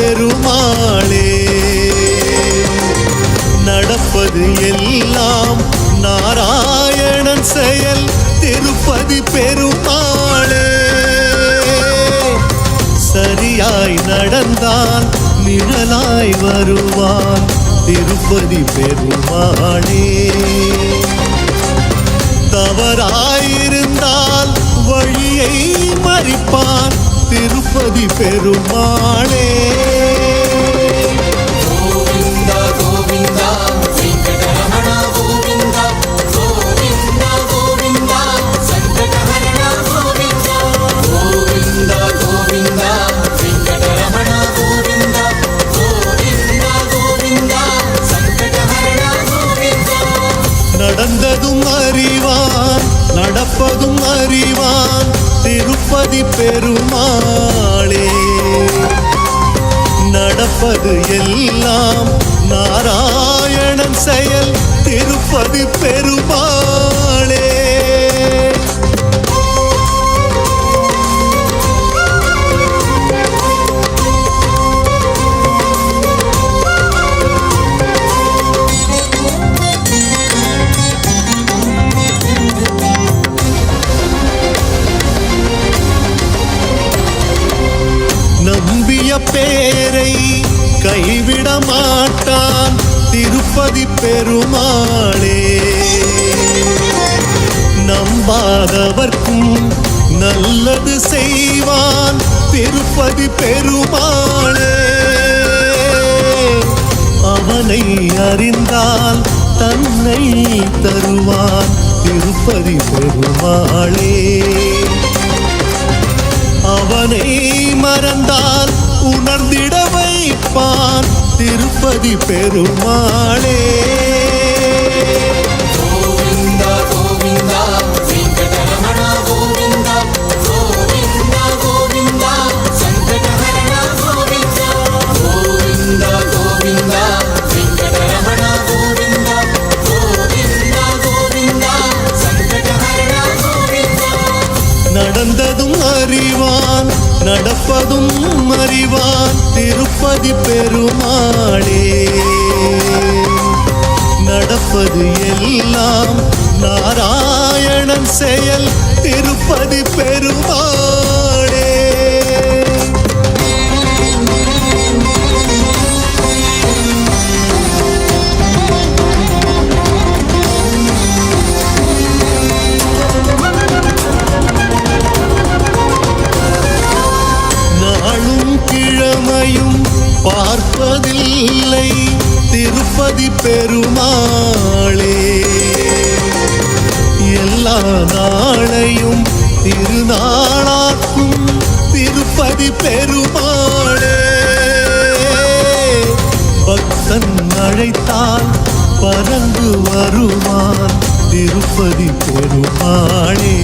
பெருமாளே. நடப்பது எல்லாம் நாராயணன் செயல் திருப்பதி பெருமாளே. சரியாய் நடந்தால் நிழலாய் வருவான் திருப்பதி பெருமாளே. தவறாயிருந்தால் வழியை மறிப்பான் திருப்பதி பெருமாளே. நடப்பது எல்லாம் நாராயணன் செயல் திருப்பதி பெருமாளே. நம்பிய பேரை கைவிட மாட்டான் திருப்பதி பெருமாளே. நம்பாதவர்க்கும் நல்லது செய்வான். திருப்பதி பெருமாளே. அவனை அறிந்தால் தன்னை தருவான். திருப்பதி பெருமாளே. அவனை மறந்தால் உணர்ந்திட வைப்பான் திருப்பதி பெருமாளே. ஆதி பெருமாளே. நடப்பது எல்லாம் நாராயணன் செயல் திருப்பதி பெருமாள். பார்ப்பதில்லை திருப்பதி பெருமாளே. எல்லா நாளையும் திருநாளாக்கும் திருப்பதி பெருமாளே. பக்தன் அழைத்தால் பறந்து வருவான் திருப்பதி பெருமாளே.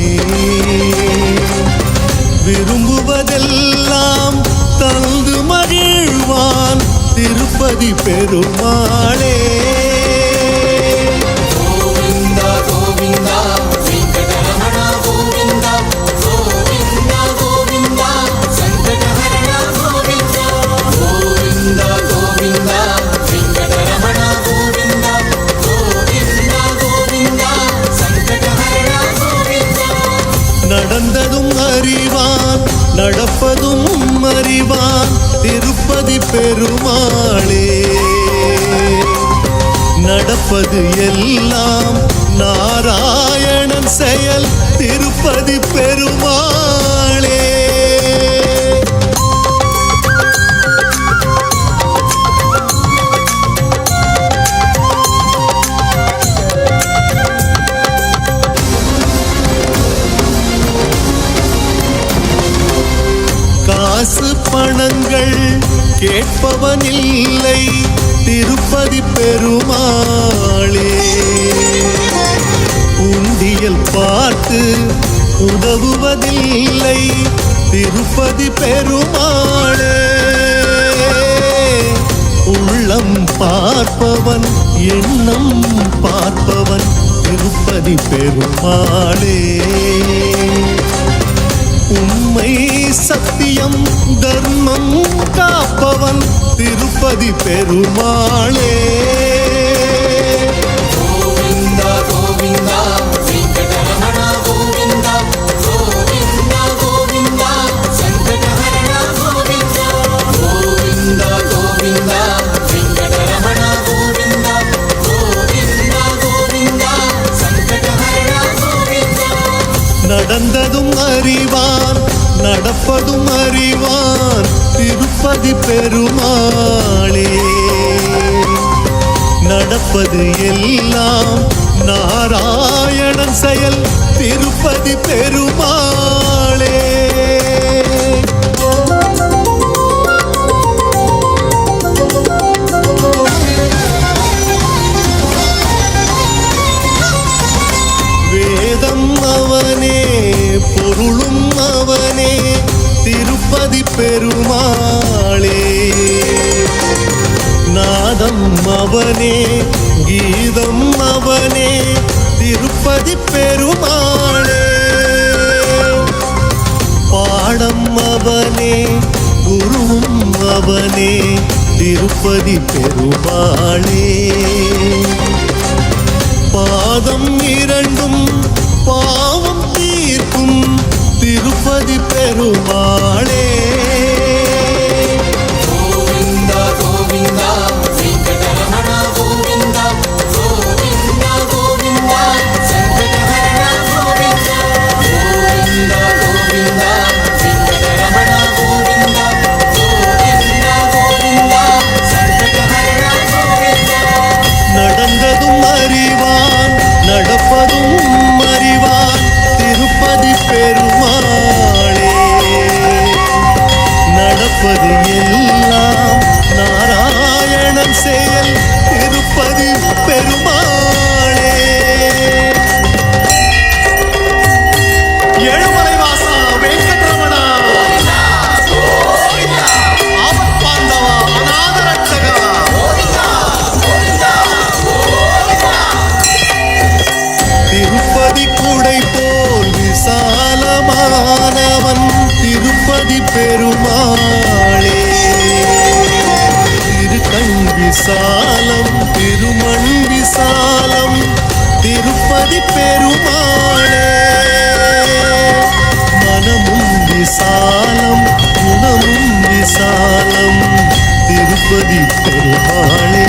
விரும்புவதெல்லாம் தந்து திருப்பதி பெருமாளே. நடந்ததும் அறிவான் நடப்பதும் அறிவான் திருப்பதி பெருமாளே. நடப்பது எல்லாம் நாராயணன் செயல் திருப்பதி பெரு கேட்பவனில்லை. திருப்பதி பெருமாளே. உண்டியல் பார்த்து உதவுவதில்லை. திருப்பதி பெருமாளே. உள்ளம் பார்ப்பவன் எண்ணம் பார்ப்பவன் திருப்பதி பெருமாளே. உண்மை சத்தியம் தர்மம் காப்பவன் திருப்பதி பெருமாளே. பெருமாளே. நடப்பது எல்லாம் நாராயணன் செயல் திருப்பதி பெருமாளே. வேதம் அவனே பொருளும் அவனே திருப்பதி பெருமாள். நாதம் அவனே கீதம் அவனே திருப்பதி பெருமாளே பாடம் அவனே குருவும் அவனே திருப்பதி பெருமாளே விசாலம் திருமண் விசாலம் திருப்பதி பெருமாளே. மனமும் விசாலம் குணமும் விசாலம் திருப்பதி பெருமாளே.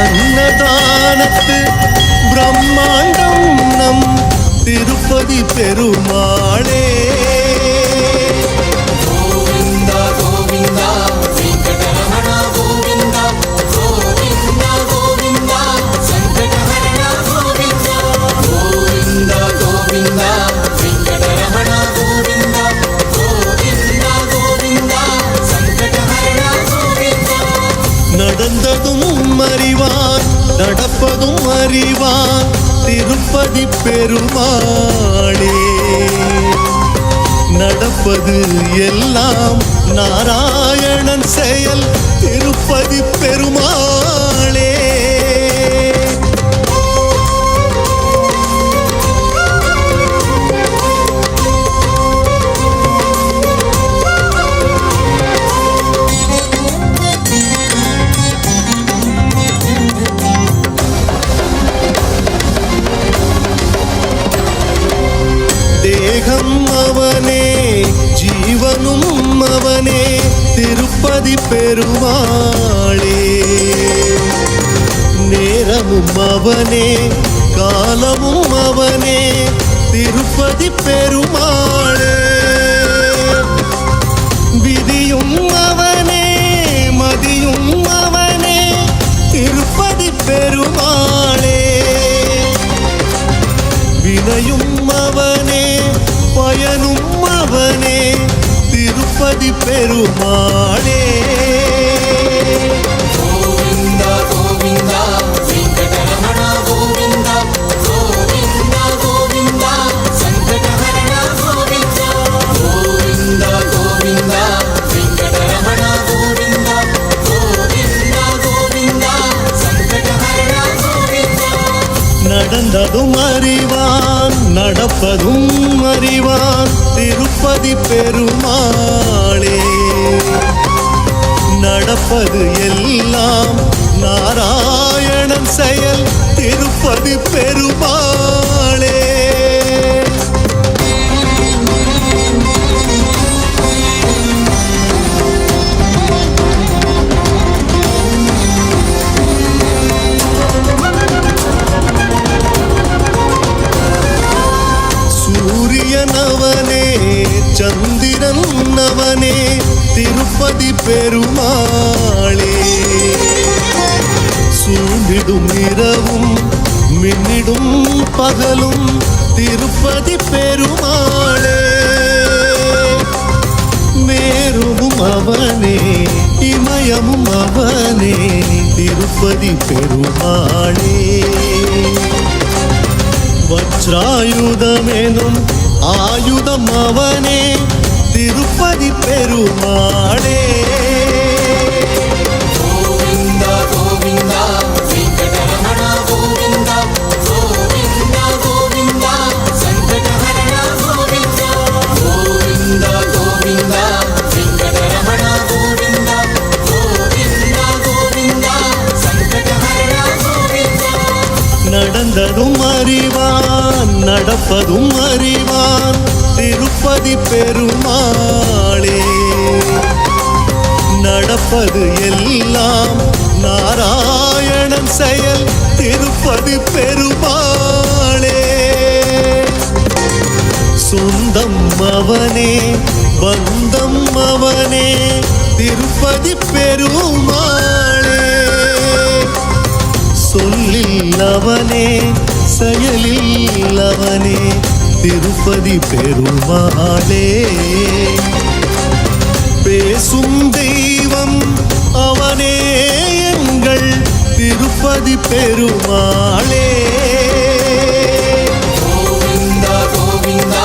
அன்னதானத்து பிரம்மாண்டம் நம் திருப்பதி பெருமாளே. செய்வான் திருப்பதி பெருமாளே. நடப்பது எல்லாம் நாராயணன் செயல் திருப்பதி பெருமாளே. நடப்பது எல்லாம் நாராயணன் செயல். திருப்பதி பெருமாளே. சூரியனவனே சந்திரன் அவனே திருப்பதி பெருமாளே. சூழ்ந்திடும் இரவும் மின்னிடும் பகலும் திருப்பதி பெருமாளே. மேருவும் அவனே இமயமும் அவனே திருப்பதி பெருமாளே. வஜ்ராயுதமெனும் ஆயுதம் அவனே திருப்பதி பெருமாளே. நடந்ததும் அறிவான் நடப்பதும் அறிவான். திருப்பதி பெரும் நடப்பது எல்லாம் நாராயணன் செயல் திருப்பதி பெருமாளே. சொந்தம் அவனே பந்தம் அவனே திருப்பதி பெருமாளே. சொல்லில் அவனே செயலில் அவனே திருப்பதி பெருமாளே. பேசும் தெய்வம் பெருமானே எங்கள் திருப்பதி பெருமாளே. கோவிந்தா கோவிந்தா